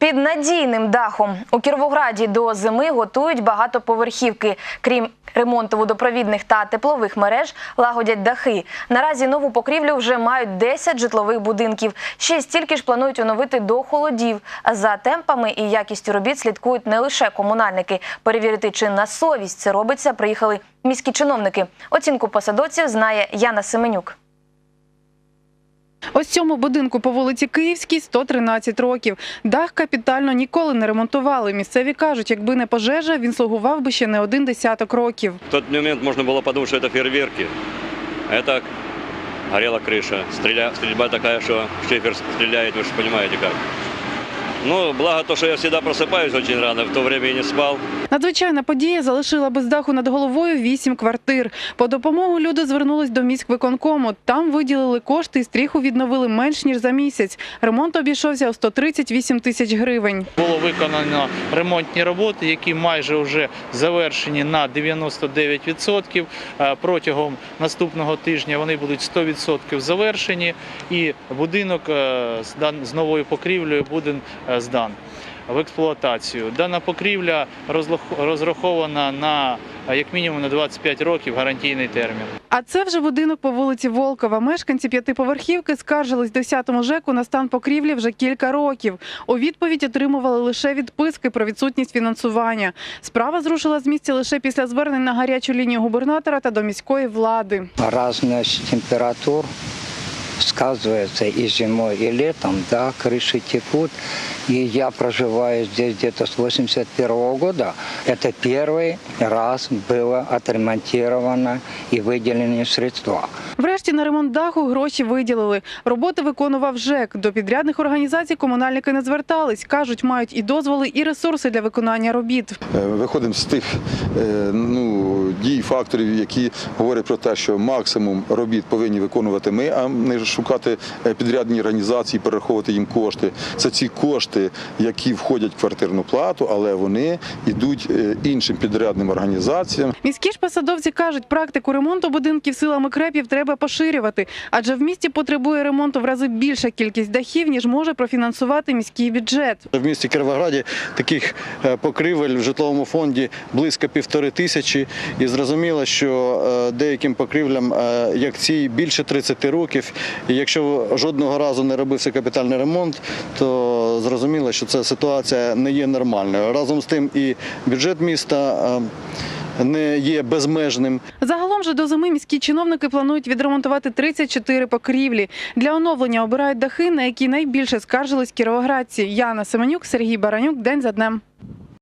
Під надійним дахом у Кіровограді до зими готують багатоповерхівки. Крім ремонту водопровідних та теплових мереж, лагодять дахи. Наразі нову покрівлю вже мають 10 житлових будинків. Ще стільки ж планують оновити до холодів. За темпами і якістю робіт слідкують не лише комунальники. Перевірити, чи на совість це робиться, приїхали міські чиновники. Оцінку посадовців знає Яна Семенюк. Ось цьому будинку по вулиці Київській 113 років. Дах капітально ніколи не ремонтували. Місцеві кажуть, якби не пожежа, він слугував би ще не один десяток років. В тот момент можно было подумать, что это фейерверки. А это горела крыша. Стреля... Стрельба такая, что шефер стреляет, вы же понимаете как. Ну, благо то, что я всегда просыпаюсь очень рано, в то время и не спал. Надзвичайна подія залишила без даху над головою вісім квартир. По допомогу люди звернулись до міськвиконкому. Там виділили кошти і стріху відновили менш ніж за місяць. Ремонт обійшовся у 138 тисяч гривень. Було виконано ремонтні роботи, які майже вже завершені на 99%. Е, Протягом наступного тижня вони будуть 100% завершені, і будинок е, з дан- з новою покрівлею буде е, здан в експлуатацію. Дана покрівля розлох- розрахована на е, як мінімум на 25 років гарантійний термін. А це вже будинок по вулиці Волкова. Мешканці п'ятиповерхівки скаржились 10-му ЖЕКу на стан покрівлі вже кілька років. У відповідь отримували лише відписки про відсутність фінансування. Справа зрушила з місця лише після звернень на гарячу лінію губернатора та до міської влади. разность температур сказывается и зимой, и летом, да, крыши текут. И я проживаю здесь где-то с 81 года. Это первый раз было отремонтировано и выделены средства. Врешті на ремонт даху гроші виділили. Роботи виконував ЖЕК. До підрядних організацій комунальники не звертались. Кажуть, мають і дозволи, і ресурси для виконання робіт. Е, Виходимо з тих е, ну, дій, факторів, які говорять про те, що максимум робіт повинні виконувати ми, а не шукати е, підрядні організації, перераховувати їм кошти. Це ці кошти, які входять в квартирну плату, але вони йдуть е, іншим підрядним організаціям. Міські ж посадовці кажуть, практику ремонту будинків силами крепів треба поширювати, адже в місті потребує ремонту в рази більша кількість дахів, ніж може профінансувати міський бюджет. В місті Кіровограді таких е, покрівель в житловому фонді близько півтори тисячі. І зрозуміло, що е, деяким покрівлям, е, як ці, більше 30 років. І якщо жодного разу не робився капітальний ремонт, то зрозуміло, що ця ситуація не є нормальною. Разом з тим і бюджет міста е, не є безмежним. Загалом же до зими міські чиновники планують відремонтувати 34 покрівлі. Для оновлення обирають дахи, на які найбільше скаржились кіровоградці. Яна Семенюк, Сергій Баранюк. День за днем.